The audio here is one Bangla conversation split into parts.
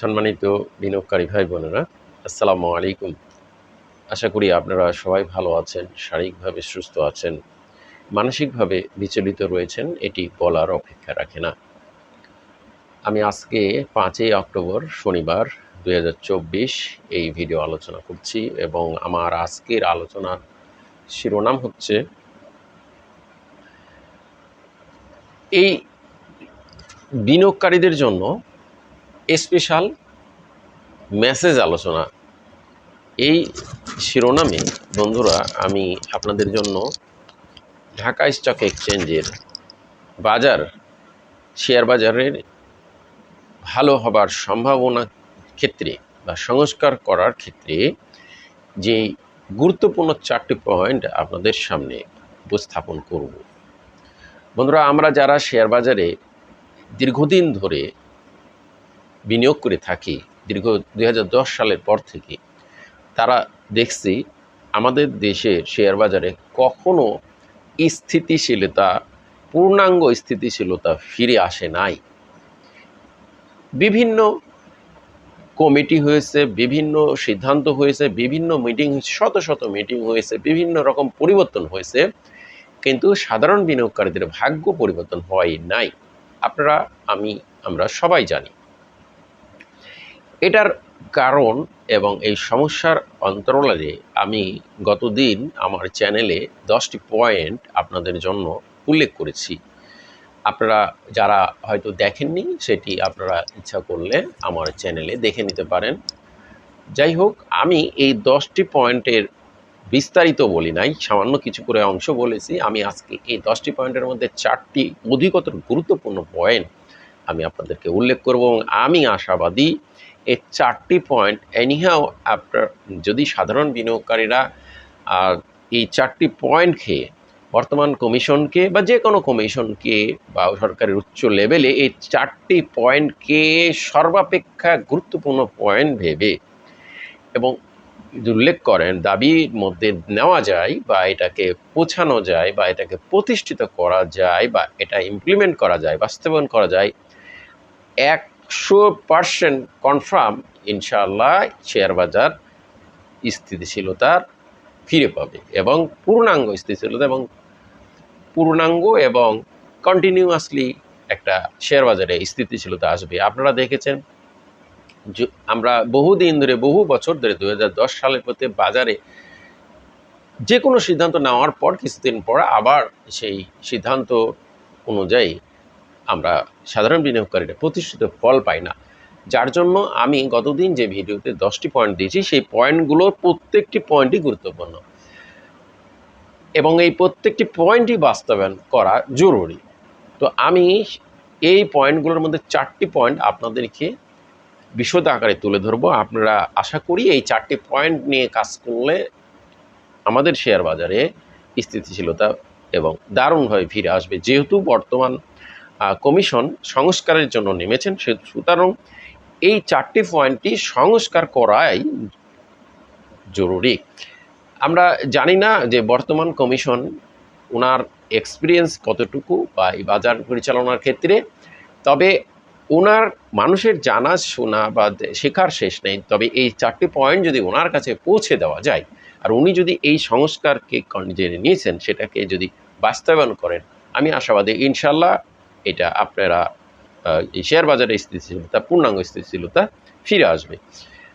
সম্মানিত বিনিয়োগকারী ভাই বোনেরা, আসসালামু আলাইকুম। আশা করি আপনারা সবাই ভালো আছেন, শারীরিকভাবে সুস্থ আছেন, মানসিকভাবে বিচলিত রয়েছেন, এটি বলার অপেক্ষা রাখে না। আমি আজকে পাঁচই অক্টোবর শনিবার দু হাজার চব্বিশ এই ভিডিও আলোচনা করছি এবং আমার আজকের আলোচনার শিরোনাম হচ্ছে, এই বিনিয়োগকারীদের জন্য স্পেশাল মেসেজ আলোচনা। এই শিরোনামে বন্ধুরা, আমি আপনাদের জন্য ঢাকা স্টক এক্সচেঞ্জের বাজার, শেয়ার বাজারের ভালো হবার সম্ভাবনা ক্ষেত্রে বা সংস্কার করার ক্ষেত্রে যে গুরুত্বপূর্ণ চারটি পয়েন্ট আপনাদের সামনে উপস্থাপন করব। বন্ধুরা, আমরা যারা শেয়ার বাজারে দীর্ঘদিন ধরে বিনিয়োগ করে থাকি, দীর্ঘ দুই হাজার দশ সালের পর থেকে, তারা দেখছি আমাদের দেশের শেয়ার বাজারে কখনো স্থিতিশীলতা, পূর্ণাঙ্গ স্থিতিশীলতা ফিরে আসে নাই। বিভিন্ন কমিটি হয়েছে, বিভিন্ন সিদ্ধান্ত হয়েছে, বিভিন্ন মিটিং শত শত মিটিং হয়েছে, বিভিন্ন রকম পরিবর্তন হয়েছে, কিন্তু সাধারণ বিনিয়োগকারীদের ভাগ্য পরিবর্তন হয় নাই। আপনারা, আমি, আমরা সবাই জানি। এটার কারণ এবং এই সমস্যার অন্তরালে আমি গতদিন আমার চ্যানেলে দশটি পয়েন্ট আপনাদের জন্য উল্লেখ করেছি। আপনারা যারা হয়তো দেখেননি, সেটি আপনারা ইচ্ছা করলে আমার চ্যানেলে দেখে নিতে পারেন। যাই হোক, আমি এই দশটি পয়েন্টের বিস্তারিত বলি নাই, সামান্য কিছু করে অংশ বলেছি। আমি আজকে এই দশটি পয়েন্টের মধ্যে চারটি অধিকতর গুরুত্বপূর্ণ পয়েন্ট আমি আপনাদেরকে উল্লেখ করব এবং আমি আশাবাদী এই চারটি পয়েন্ট এনিহাও আপনার যদি সাধারণ বিনিয়োগকারীরা এই চারটি পয়েন্ট খেয়ে বর্তমান কমিশনকে বা যে কোনো কমিশনকে বা সরকারের উচ্চ লেভেলে এই চারটি পয়েন্টকে সর্বাপেক্ষা গুরুত্বপূর্ণ পয়েন্ট ভেবে এবং উল্লেখ করেন, দাবির মধ্যে নেওয়া যায় বা এটাকে পৌঁছানো যায় বা এটাকে প্রতিষ্ঠিত করা যায় বা এটা ইমপ্লিমেন্ট করা যায়, বাস্তবায়ন করা যায় একশো পার্সেন্ট কনফার্ম ইনশাআল্লাহ শেয়ার বাজার স্থিতিশীলতার ফিরে পাবে এবং পূর্ণাঙ্গ স্থিতিশীলতা এবং পূর্ণাঙ্গ এবং কন্টিনিউয়াসলি একটা শেয়ার বাজারে স্থিতিশীলতা আসবে। আপনারা দেখেছেন আমরা বহুদিন ধরে, বহু বছর ধরে দুহাজার দশ সালের প্রতি বাজারে যে কোনো সিদ্ধান্ত নেওয়ার পর কিছুদিন পর আবার সেই সিদ্ধান্ত অনুযায়ী আমরা সাধারণ বিনিয়োগকারীরা প্রতিষ্ঠিত ফল পাই না। যার জন্য আমি গতদিন যে ভিডিওতে দশটি পয়েন্ট দিয়েছি, সেই পয়েন্টগুলোর প্রত্যেকটি পয়েন্টই গুরুত্বপূর্ণ। এবং এই প্রত্যেকটি পয়েন্টই বাস্তবায়ন করা জরুরি। তো আমি এই পয়েন্টগুলোর মধ্যে চারটি পয়েন্ট আপনাদেরকে বিশদ আকারে তুলে ধরবো। আপনারা আশা করি এই চারটি পয়েন্ট নিয়ে কাজ করলে আমাদের শেয়ার বাজারে স্থিতিশীলতা এবং দারুণভাবে ফিরে আসবে। যেহেতু বর্তমান কমিশন সংস্কারের জন্য নেমেছেন, সে- সুতরাং এই চারটি পয়েন্টটি সংস্কার করাই জরুরি। আমরা জানি না যে বর্তমান কমিশন ওনার এক্সপিরিয়েন্স কতটুকু বা এই বাজার পরিচালনার ক্ষেত্রে, তবে ওনার মানুষের জানা শোনা বা শেখার শেষ নেই। তবে এই চারটি পয়েন্ট যদি ওনার কাছে পৌঁছে দেওয়া যায়, আর উনি যদি এই সংস্কারকে যে নিয়েছেন, সেটাকে যদি বাস্তবায়ন করেন, আমি আশাবাদী, ইনশাল্লাহ এটা আপনারা এই শেয়ার বাজারের স্থিতিশীলতা পূর্ণাঙ্গ স্থিতিশীলতা ফিরে আসবে।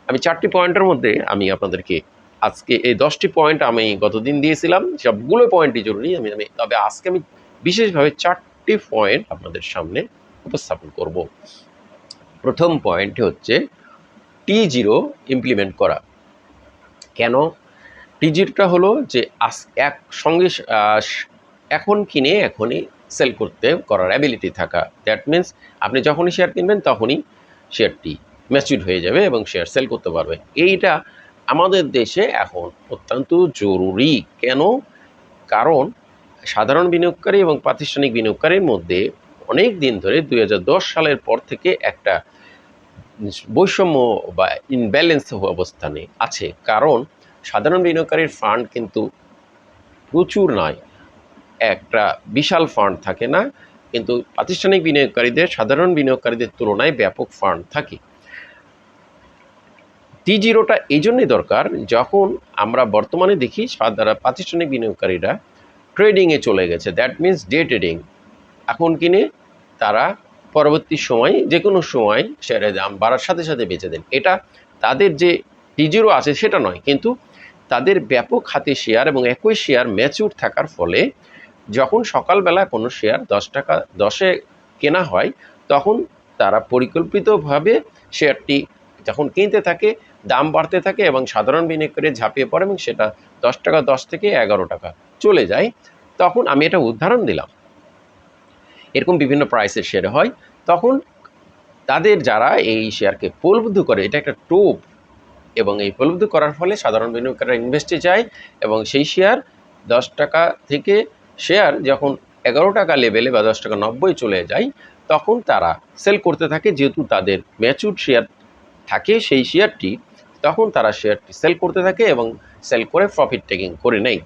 আমি চারটি পয়েন্টের মধ্যে আমি আপনাদেরকে আজকে এই দশটি পয়েন্ট আমি গতদিন দিয়েছিলাম, সবগুলো পয়েন্টই জরুরি। আমি আমি, তবে আজকে আমি বিশেষভাবে চারটি পয়েন্ট আপনাদের সামনে উপস্থাপন করব। প্রথম পয়েন্টটি হচ্ছে টি জিরো ইমপ্লিমেন্ট করা। কেন? টি জিরোটা হলো যে আস এক সঙ্গে এখন কিনে, এখনই সেল করতে, করার অ্যাবিলিটি থাকা। দ্যাট মিন্স আপনি যখনই শেয়ার কিনবেন, তখনই শেয়ারটি ম্যাচিউর হয়ে যাবে এবং শেয়ার সেল করতে পারবে। এইটা আমাদের দেশে এখন অত্যন্ত জরুরি। কেন? কারণ সাধারণ বিনিয়োগকারী এবং প্রাতিষ্ঠানিক বিনিয়োগকারীর মধ্যে অনেক দিন ধরে দু হাজার দশ সালের পর থেকে একটা বৈষম্য বা ইনব্যালেন্স অবস্থানে আছে। কারণ সাধারণ বিনিয়োগকারীর ফান্ড কিন্তু প্রচুর নয়। একটা বিশাল ফান্ড থাকে না, কিন্তু প্রাতিষ্ঠানিক বিনিয়োগকারীদের, সাধারণ বিনিয়োগকারীদের তুলনায় ব্যাপক ফান্ড থাকে। টি জিরোটা এই জন্যই দরকার, যখন আমরা বর্তমানে দেখি প্রাতিষ্ঠানিক বিনিয়োগকারীরা ট্রেডিংয়ে চলে গেছে দ্যাট মিন্স ডে ট্রেডিং এখন কিনে তারা পরবর্তী সময় যে কোনো সময় শেয়ারের দাম বাড়ার সাথে সাথে বেঁচে দেন। এটা তাদের যে টি জিরো আছে সেটা নয়, কিন্তু তাদের ব্যাপক হাতে শেয়ার এবং একই শেয়ার ম্যাচিউর থাকার ফলে যখন সকালবেলা কোনো শেয়ার দশ টাকা, দশে কেনা হয়, তখন তারা পরিকল্পিতভাবে শেয়ারটি যখন কিনতে থাকে, দাম বাড়তে থাকে এবং সাধারণ বিনিয়োগকারী ঝাঁপিয়ে পড়ে এবং সেটা দশ টাকা, দশ থেকে এগারো টাকা চলে যায়, তখন আমি এটা উদাহরণ দিলাম। এরকম বিভিন্ন প্রাইসের শেয়ার হয়, তখন তাদের যারা এই শেয়ারকে প্রলুব্ধ করে, এটা একটা টোপ এবং এই প্রলুব্ধ করার ফলে সাধারণ বিনিয়োগকারীরা ইনভেস্টে যায় এবং সেই শেয়ার দশ টাকা থেকে শেয়ার যখন এগারো টাকা লেভেলে বা দশ টাকা নব্বই চলে যায়, তখন তারা সেল করতে থাকে। যেহেতু তাদের ম্যাচুর শেয়ার থাকে সেই শেয়ারটি তখন তারা শেয়ারটি সেল করতে থাকে এবং সেল করে প্রফিট টেকিং করে নেয়।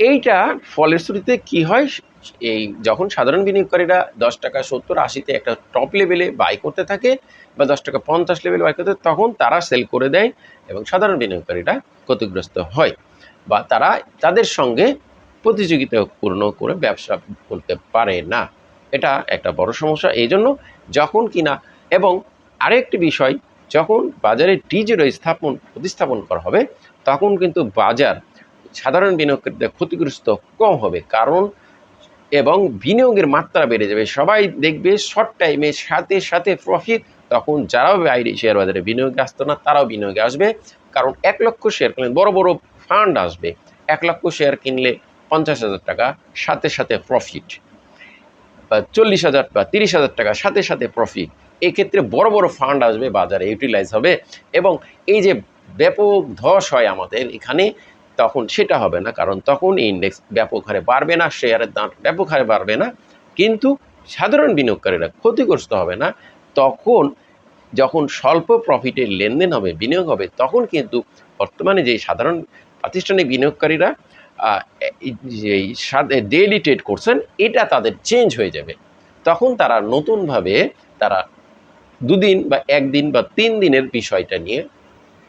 এইটা ফলশ্রুতিতে কি হয়? এই যখন সাধারণ বিনিয়োগকারীরা দশ টাকা সত্তর আশিতে একটা টপ লেভেলে বাই করতে থাকে বা দশ টাকা পঞ্চাশ লেভেলে বাই করতে তখন তারা সেল করে দেয় এবং সাধারণ বিনিয়োগকারীরা ক্ষতিগ্রস্ত হয়। বা তারা তাদের সঙ্গে প্রতিযোগিতাপূর্ণ করে ব্যবসা করতে পারে না। এটা একটা বড় সমস্যা। এই জন্য যখন কিনা এবং আরেকটি বিষয়, যখন বাজারে টিজিরো স্থাপন, প্রতিস্থাপন করা হবে, তখন কিন্তু বাজার সাধারণ বিনিয়োগকারীদের ক্ষতিগ্রস্ত কম হবে। কারণ এবং বিনিয়োগের মাত্রা বেড়ে যাবে। সবাই দেখবে শর্ট টাইমে সাথে সাথে প্রফিট তখন যারাও বাইরে শেয়ার বাজারে বিনিয়োগে আসতো না, তারাও বিনিয়োগে আসবে। কারণ এক লক্ষ শেয়ার কিনলে বড় বড় ফান্ড আসবে। এক লক্ষ শেয়ার কিনলে পঞ্চাশ হাজার টাকা, সাথে সাথে প্রফিট বা চল্লিশ হাজার বা তিরিশ হাজার টাকা, সাথে সাথে প্রফিট এক্ষেত্রে বড় বড় ফান্ড আসবে, বাজারে ইউটিলাইজ হবে এবং এই যে ব্যাপক ধস হয় আমাদের এখানে, তখন সেটা হবে না। কারণ তখন ইন্ডেক্স ব্যাপক হারে বাড়বে না শেয়ারের দাম ব্যাপক হারে বাড়বে না। কিন্তু সাধারণ বিনিয়োগকারীরা ক্ষতিগ্রস্ত হবে না। তখন যখন স্বল্প প্রফিটের লেনদেন হবে, বিনিয়োগ হবে, তখন কিন্তু বর্তমানে যে সাধারণ প্রাতিষ্ঠানিক বিনিয়োগকারীরা যেই ডেইলি ট্রেড করছেন, এটা তাদের চেঞ্জ হয়ে যাবে। তখন তারা নতুনভাবে তারা দুদিন বা একদিন বা তিন দিনের বিষয়টা নিয়ে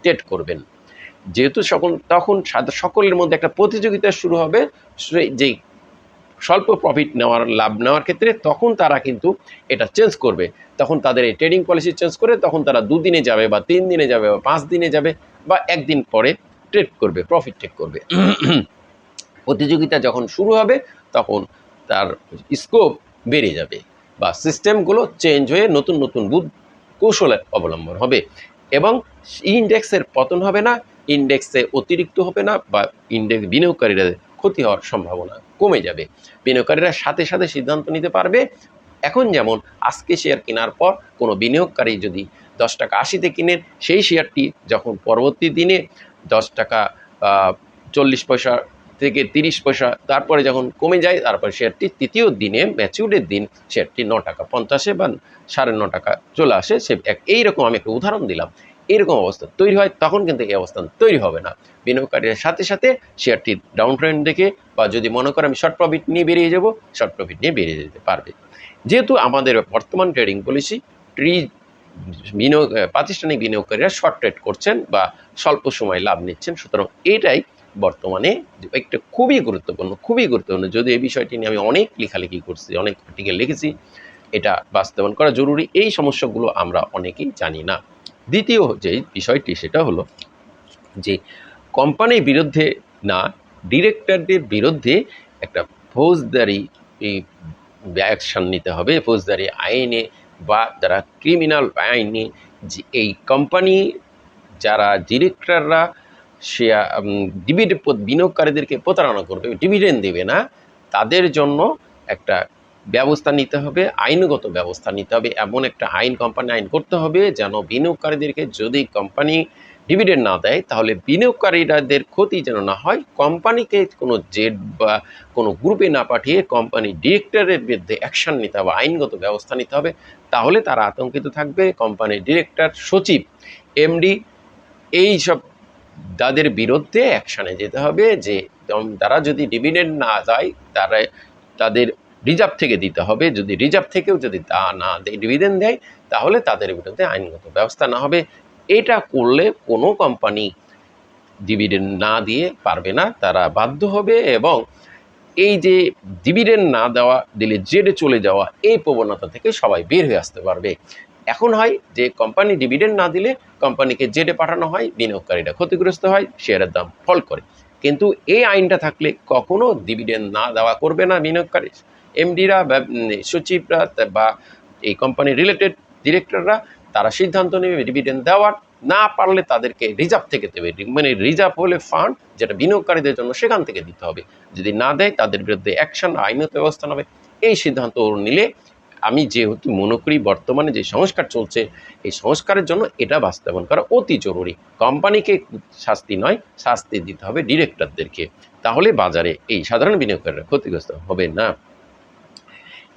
ট্রেড করবেন। যেহেতু সকল তখন সকলের মধ্যে একটা প্রতিযোগিতা শুরু হবে যেই স্বল্প প্রফিট নেওয়ার লাভ নেওয়ার ক্ষেত্রে তখন তারা কিন্তু এটা চেঞ্জ করবে। তখন তাদের এই ট্রেডিং পলিসি চেঞ্জ করে তখন তারা দুদিনে যাবে বা তিন দিনে যাবে বা পাঁচ দিনে যাবে বা একদিন পরে ট্রেড করবে প্রফিট ট্রেড করবে। প্রতিযোগিতা যখন শুরু হবে, তখন তার স্কোপ বেড়ে যাবে বা সিস্টেমগুলো চেঞ্জ হয়ে নতুন নতুন বুধ কৌশলের অবলম্বন হবে এবং ইন্ডেক্সের পতন হবে না ইন্ডেক্সে অতিরিক্ত হবে না বা ইন্ডেক্স বিনিয়োগকারীরা ক্ষতি হওয়ার সম্ভাবনা কমে যাবে। বিনিয়োগকারীরা সাথে সাথে সিদ্ধান্ত নিতে পারবে, এখন যেমন আজকে শেয়ার কেনার পর কোনো বিনিয়োগকারী যদি দশ টাকা আশিতে কিনেন সেই শেয়ারটি যখন পরবর্তী দিনে দশ টাকা চল্লিশ পয়সা থেকে তিরিশ পয়সা, তারপরে যখন কমে যায়, তারপরে শেয়ারটি তৃতীয় দিনে ম্যাচিউরের দিন শেয়ারটি ন টাকা পঞ্চাশে বা সাড়ে ন টাকা চলে আসে। সে এক এইরকম আমি একটা উদাহরণ দিলাম। এরকম অবস্থা তৈরি হয়, তখন কিন্তু এই অবস্থান তৈরি হবে না। বিনিয়োগকারীর সাথে সাথে শেয়ারটি ডাউন ট্রেন্ড দেখে বা যদি মনে করে আমি শর্ট প্রফিট নিয়ে বেরিয়ে যাব শর্ট প্রফিট নিয়ে বেরিয়ে যেতে পারবে। যেহেতু আমাদের বর্তমান ট্রেডিং পলিসি ট্রি বিনিয়োগ প্রাতিষ্ঠানিক বিনিয়োগকারীরা শর্ট ট্রেড করছেন বা স্বল্প সময় লাভ নিচ্ছেন। সুতরাং এটাই বর্তমানে একটা খুবই গুরুত্বপূর্ণ খুবই গুরুত্বপূর্ণ। যদি এই বিষয়টি নিয়ে আমি অনেক লেখালেখি করছি, অনেক আর্টিকেল লিখেছি, এটা বাস্তবায়ন করা জরুরি, এই সমস্যাগুলো আমরা অনেকেই জানি না। দ্বিতীয় যে বিষয়টি, সেটা হলো যে কোম্পানির বিরুদ্ধে না ডিরেক্টরদের বিরুদ্ধে একটা ফৌজদারি অ্যাকশান নিতে হবে, ফৌজদারি আইনে বা যারা ক্রিমিনাল আইনে, যে এই কোম্পানি যারা ডিরেক্টররা সে ডিভিডেন্ড বিনিয়োগকারীদেরকে প্রতারণা করবে ডিভিডেন্ড দেবে না, তাদের জন্য একটা ব্যবস্থা নিতে হবে, আইনগত ব্যবস্থা নিতে হবে, এমন একটা আইন কোম্পানি আইন করতে হবে যেন বিনিয়োগকারীদেরকে যদি কোম্পানি ডিভিডেন্ড না দেয়, তাহলে বিনিয়োগকারীদের ক্ষতি যেন না হয় কোম্পানিকে কোনো জেড বা কোনো গ্রুপে না পাঠিয়ে কোম্পানি ডিরেক্টরের বিরুদ্ধে অ্যাকশান নিতে হবে, আইনগত ব্যবস্থা নিতে হবে, তাহলে তারা আতঙ্কিত থাকবে কোম্পানির ডিরেক্টর সচিব এমডি এই সব তাদের বিরুদ্ধে অ্যাকশানে যেতে হবে যে তারা যদি ডিভিডেন্ড না দেয়, তারা, তাদের রিজার্ভ থেকে দিতে হবে। যদি রিজার্ভ থেকেও যদি তা না দেয় ডিভিডেন্ড দেয়, তাহলে তাদের বিরুদ্ধে আইনগত ব্যবস্থা না হবে। এটা করলে কোনো কোম্পানি ডিভিডেন্ড না দিয়ে পারবে না, তারা বাধ্য হবে এবং এই যে ডিভিডেন্ড না দেওয়া, দিলে জেডে চলে যাওয়া, এই প্রবণতা থেকে সবাই বের হয়ে আসতে পারবে। এখন হয় যে কোম্পানি ডিভিডেন্ড না দিলে কোম্পানিকে জেডে পাঠানো হয়, বিনিয়োগকারীরা ক্ষতিগ্রস্ত হয় শেয়ারের দাম ফল করে। কিন্তু এই আইনটা থাকলে কখনো ডিভিডেন্ড না দেওয়া করবে না বিনিয়োগকারী। এমডিরা সচিবরা বা এই কোম্পানি রিলেটেড ডিরেক্টররা তারা সিদ্ধান্ত নেবে ডিভিডেন্ড দেওয়ার। না পারলে তাদেরকে রিজার্ভ থেকে দেবে। মানে রিজার্ভ হলে ফান্ড যেটা বিনিয়োগকারীদের জন্য সেখান থেকে দিতে হবে। যদি না দেয় তাদের বিরুদ্ধে অ্যাকশন আইনত ব্যবস্থা নেবে। এই সিদ্ধান্ত নিলে আমি যেহেতু মনে করি বর্তমানে যে সংস্কার চলছে, এই সংস্কারের জন্য এটা বাস্তবায়ন করা অতি জরুরি। কোম্পানিকে শাস্তি নয়, শাস্তি দিতে হবে ডিরেক্টরদেরকে। তাহলে বাজারে এই সাধারণ বিনিয়োগকারীরা ক্ষতিগ্রস্ত হবে না।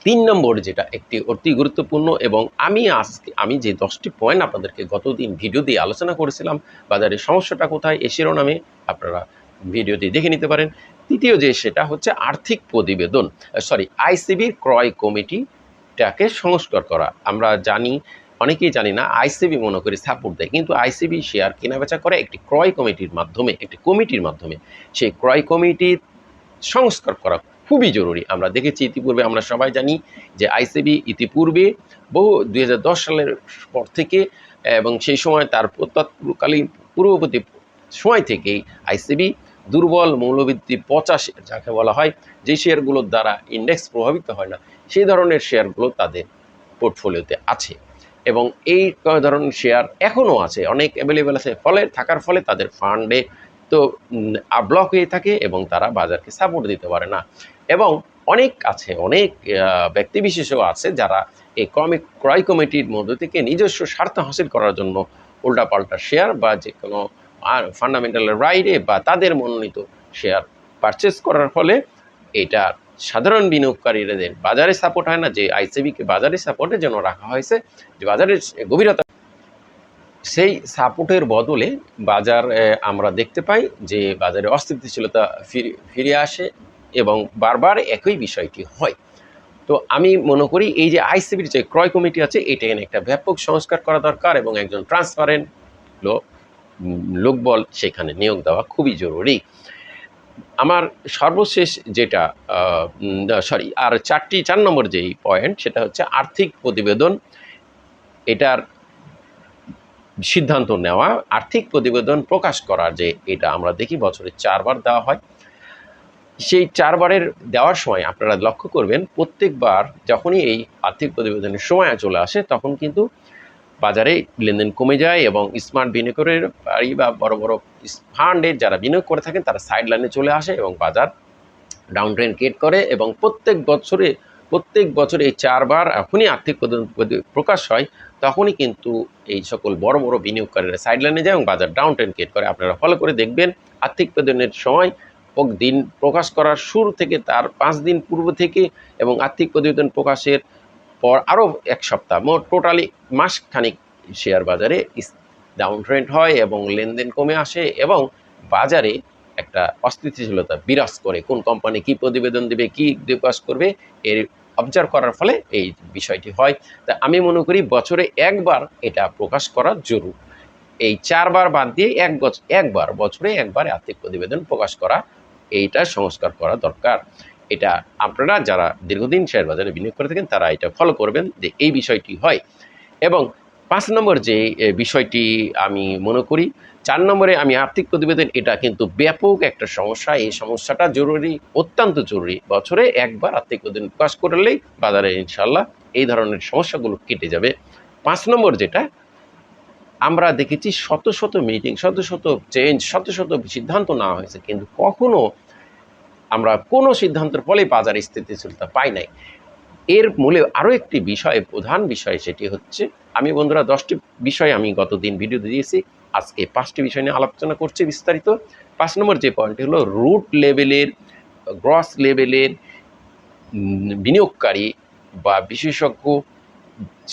তিন নম্বর যেটা, একটি অতি গুরুত্বপূর্ণ এবং আমি আজকে, আমি যে দশটি পয়েন্ট আপনাদেরকে গতদিন ভিডিও দিয়ে আলোচনা করেছিলাম, বাজারের সমস্যাটা কোথায়, এ শিরোনামে আপনারা ভিডিওটি দেখে নিতে পারেন। তৃতীয় যে সেটা হচ্ছে আর্থিক প্রতিবেদন সরি আইসিবির ক্রয় কমিটিটাকে সংস্কার করা। আমরা জানি, অনেকেই জানি না, আইসিবি মনে করি সাপোর্ট দেয়। কিন্তু আইসিবি শেয়ার কেনাবেচা করে একটি ক্রয় কমিটির মাধ্যমে, একটি কমিটির মাধ্যমে। সেই ক্রয় কমিটির সংস্কার করা খুবই জরুরি। আমরা দেখেছি ইতিপূর্বে, আমরা সবাই জানি যে আইসিবি ইতিপূর্বে বহু দুই হাজার দশ সালের পর থেকে, এবং সেই সময় তার তৎকালীন পূর্ববর্তী সময় থেকেই আইসিবি দুর্বল মৌলভিত্তি পচা যাকে বলা হয়, যে শেয়ারগুলোর দ্বারা ইন্ডেক্স প্রভাবিত হয় না। সেই ধরনের শেয়ারগুলো তাদের পোর্টফোলিওতে আছে। এবং এই ধরনের শেয়ার এখনও আছে, অনেক অ্যাভেলেবেল আছে। ফলে, থাকার ফলে তাদের ফান্ডে তো ব্লক হয়ে থাকে এবং তারা বাজারকে সাপোর্ট দিতে পারে না। এবং অনেক আছে, অনেক ব্যক্তিবিশেষও আছে যারা এই ক্রমিক ক্রয় কমিটির মধ্য থেকে নিজস্ব স্বার্থ হাসিল করার জন্য উল্টাপাল্টা শেয়ার বা যে কোনো ফান্ডামেন্টাল রাইডে বা তাদের মনোনীত শেয়ার পারচেস করার ফলে এটা সাধারণ বিনিয়োগকারীদের বাজারে সাপোর্ট হয় না, যে আইসিবিকে বাজারে সাপোর্টের জন্য রাখা হয়েছে, যে বাজারের গভীরতা। সেই সাপোর্টের বদলে বাজার আমরা দেখতে পাই যে বাজারে অস্থিতিশীলতা ফিরে আসে এবং বারবার একই বিষয়টি হয়। তো আমি মনে করি এই যে আইসিবির যে ক্রয় কমিটি আছে, এটা এখানে একটা ব্যাপক সংস্কার করা দরকার এবং একজন ট্রান্সপারেন্ট লোক লোকবল সেখানে নিয়োগ দেওয়া খুবই জরুরি। আমার সর্বশেষ যেটা সরি আর চারটি, চার নম্বর যেই পয়েন্ট সেটা হচ্ছে আর্থিক প্রতিবেদন। এটার সিদ্ধান্ত নেওয়া, আর্থিক প্রতিবেদন প্রকাশ করা যে এটা আমরা দেখি বছরে চারবার দেওয়া হয়। সেই চারবারের দেওয়ার সময় আপনারা লক্ষ্য করবেন, প্রত্যেকবার যখনই এই আর্থিক প্রতিবেদনের সময় চলে আসে, তখন কিন্তু বাজারে লেনদেন কমে যায় এবং স্মার্ট বিনিয়োগের বাড়ি বা বড় বড় ফান্ডে যারা বিনিয়োগ করে থাকেন, তারা সাইড লাইনে চলে আসে এবং বাজার ডাউন ট্রেন ক্রিয়েট করে এবং প্রত্যেক বছরে, প্রত্যেক বছর এই চারবার এখনই আর্থিক প্রকাশ হয়, তখনই কিন্তু এই সকল বড় বড় বিনিয়োগকারীরা সাইড লাইনে যায় এবং বাজার ডাউন ট্রেন ক্রিয়েট করে। আপনারা ফলো করে দেখবেন আর্থিক প্রতিবেদনের সময় দিন প্রকাশ করার শুরু থেকে তার পাঁচ দিন পূর্ব থেকে এবং আর্থিক প্রতিবেদন প্রকাশের পর আরও এক সপ্তাহ, মোট টোটালি মাসখানিক শেয়ার বাজারে ডাউন ট্রেন্ড হয় এবং লেনদেন কমে আসে এবং বাজারে একটা অস্থিতিশীলতা বিরাজ করে। কোন কোম্পানি কি প্রতিবেদন দেবে, কি প্রকাশ করবে, এর অবজার্ভ করার ফলে এই বিষয়টি হয়। তা আমি মনে করি বছরে একবার এটা প্রকাশ করা জরুর। এই চারবার বাদ দিয়ে এক একবার, বছরে একবার আর্থিক প্রতিবেদন প্রকাশ করা, এইটা সংস্কার করা দরকার। এটা আপনারা যারা দীর্ঘদিন শেয়ার বাজারে বিনিয়োগ করে থাকেন, তারা এটা ফলো করবেন যে এই বিষয়টি হয়। এবং পাঁচ নম্বর যে বিষয়টি আমি মনে করি, চার নম্বরে আমি আর্থিক প্রতিবেদন, এটা কিন্তু ব্যাপক একটা সমস্যা। এই সমস্যাটা জরুরি, অত্যন্ত জরুরি। বছরে একবার আর্থিক প্রতিবেদন প্রকাশ করলেই বাজারে ইনশাল্লাহ এই ধরনের সমস্যাগুলো কেটে যাবে। পাঁচ নম্বর যেটা, আমরা দেখেছি শত শত মিটিং শত শত চেঞ্জ শত শত সিদ্ধান্ত নেওয়া হয়েছে। কিন্তু কখনো আমরা কোনো সিদ্ধান্তের ফলে বাজারে স্থিতিশীলতা পাই নাই। এর মূলে আরও একটি বিষয়, প্রধান বিষয় সেটি হচ্ছে, আমি বন্ধুরা দশটি বিষয় আমি গতদিন ভিডিও দিয়েছি। আজকে পাঁচটি বিষয় নিয়ে আলোচনা করছি বিস্তারিত। পাঁচ নম্বর যে পয়েন্টটি হলো রুট লেভেলের গ্রস লেভেলের বিনিয়োগকারী বা বিশেষজ্ঞ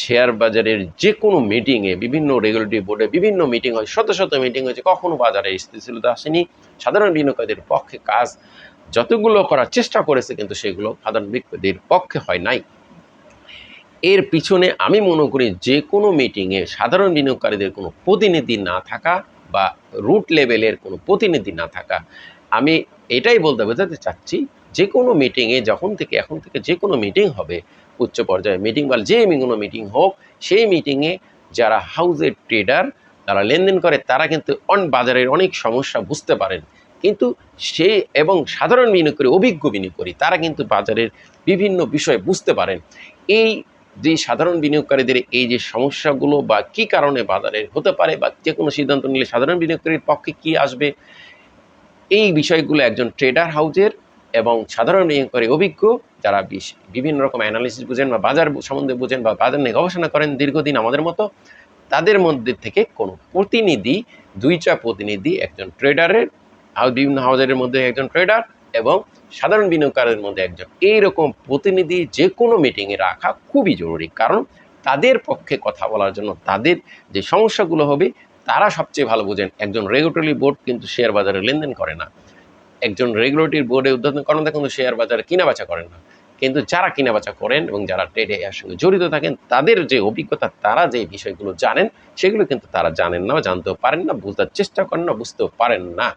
শেয়ার বাজারের যে কোনো মিটিংয়ে বিভিন্ন রেগুলেটরি বোর্ডে বিভিন্ন মিটিং হয়, শত শত মিটিং হয়েছে, কখনো বাজারে স্থিতিশীলতা আসেনি। সাধারণ বিনিয়োগকারীদের পক্ষে কাজ যতগুলো করার চেষ্টা করেছে কিন্তু সেগুলো সাধারণ ব্যক্তিদের পক্ষে হয় নাই। এর পিছনে আমি মনে করি যে কোনো মিটিংয়ে সাধারণ বিনিয়োগকারীদের কোনো প্রতিনিধি না থাকা বা রুট লেভেলের কোনো প্রতিনিধি না থাকা, আমি এটাই বলতে বোঝাতে চাচ্ছি যে কোনো মিটিংয়ে যখন থেকে এখন থেকে যে কোনো মিটিং হবে, উচ্চ পর্যায়ে মিটিং বা যে কোনো মিটিং হোক, সেই মিটিংয়ে যারা হাউজের ট্রেডার তারা লেনদেন করে, তারা কিন্তু অন বাজারের অনেক সমস্যা বুঝতে পারেন। কিন্তু সে এবং সাধারণ বিনিয়োগকারী অভিজ্ঞ বিনিয়োগকারী তারা কিন্তু বাজারের বিভিন্ন বিষয় বুঝতে পারেন। এই যে সাধারণ বিনিয়োগকারীদের এই যে সমস্যাগুলো বা কি কারণে বাজারে হতে পারে বা যে কোনো সিদ্ধান্ত নিলে সাধারণ বিনিয়োগকারীর পক্ষে কি আসবে, এই বিষয়গুলো একজন ট্রেডার হাউজের এবং সাধারণ বিনিয়োগকারী অভিজ্ঞ যারা বিভিন্ন রকম অ্যানালিসিস বুঝেন বা বাজার সম্বন্ধে বুঝেন বা বাজার নিয়ে গবেষণা করেন দীর্ঘদিন আমাদের মতো, তাদের মধ্যে থেকে কোনো প্রতিনিধি, দুইটা প্রতিনিধি একজন ট্রেডারের বিভিন্ন হাউজারের মধ্যে একজন ট্রেডার এবং সাধারণ বিনিয়োগকারীর মধ্যে একজন। এইরকম প্রতিনিধি যে কোনো মিটিংয়ে রাখা খুবই জরুরি। কারণ তাদের পক্ষে কথা বলার জন্য তাদের যে সমস্যাগুলো হবে, তারা সবচেয়ে ভালো বোঝেন। একজন রেগুলেটরি বোর্ড কিন্তু শেয়ার বাজারে লেনদেন করে না। একজন রেগুলেটরি বোর্ডে উদ্বোধন করেন কিন্তু শেয়ার বাজারে কেনাবেচা করেন না। কিন্তু যারা কেনাবেচা করেন এবং যারা ট্রেডে এর সঙ্গে জড়িত থাকেন, তাদের যে অভিজ্ঞতা, তারা যে বিষয়গুলো জানেন, সেগুলো কিন্তু তারা জানেন না জানতেও পারেন না বুঝতে চেষ্টা করেন না, বুঝতেও পারেন না।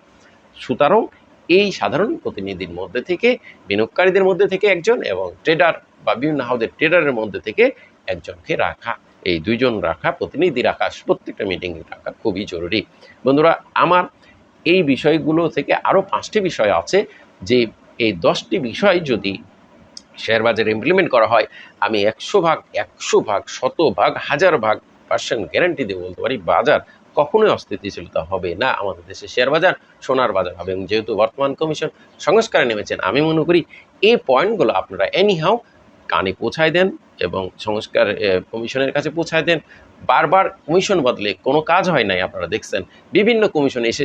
সুতরাং এই সাধারণ প্রতিনিধির মধ্যে থেকে, বিনিয়োগকারীদের মধ্যে থেকে একজন এবং ট্রেডার বা বিভিন্ন হাউজের ট্রেডারের মধ্যে থেকে একজনকে রাখা, এই দুইজন রাখা, প্রতিনিধি রাখা, প্রত্যেকটা মিটিংয়ে রাখা খুবই জরুরি। বন্ধুরা, আমার এই বিষয়গুলো থেকে আরও পাঁচটি বিষয় আছে, যে এই দশটি বিষয় যদি শেয়ার বাজারে ইমপ্লিমেন্ট করা হয়, আমি একশো ভাগ একশো ভাগ, শত ভাগ, হাজার ভাগ পার্সেন্ট গ্যারান্টি দিয়ে বলতে পারি, বাজার কখনোই অস্থিতিশীলতা হবে না। আমাদের দেশে শেয়ার বাজার, সোনার বাজার হবে এবং যেহেতু বর্তমান কমিশন সংস্কারে নেমেছেন, আমি মনে করি এই পয়েন্টগুলো আপনারা এনিহাও কানে পৌঁছায় দেন এবং সংস্কার কমিশনের কাছে পৌঁছায় দেন। বারবার কমিশন বদলে কোনো কাজ হয় নাই, আপনারা দেখছেন। বিভিন্ন কমিশন এসে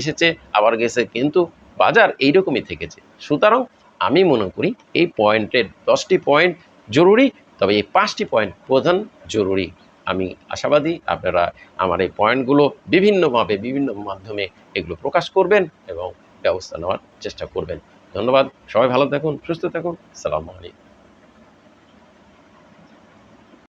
এসেছে, আবার গেছে, কিন্তু বাজার এইরকমই থেকেছে। সুতরাং আমি মনে করি এই পয়েন্টের দশটি পয়েন্ট জরুরি, তবে এই পাঁচটি পয়েন্ট প্রধান জরুরি। আমি আশাবাদী আপনারা আমার এই পয়েন্টগুলো বিভিন্নভাবে, বিভিন্ন মাধ্যমে এগুলো প্রকাশ করবেন এবং ব্যবস্থা নেওয়ার চেষ্টা করবেন। ধন্যবাদ, সবাই ভালো থাকুন, সুস্থ থাকুন, সালামু আলাইকুম।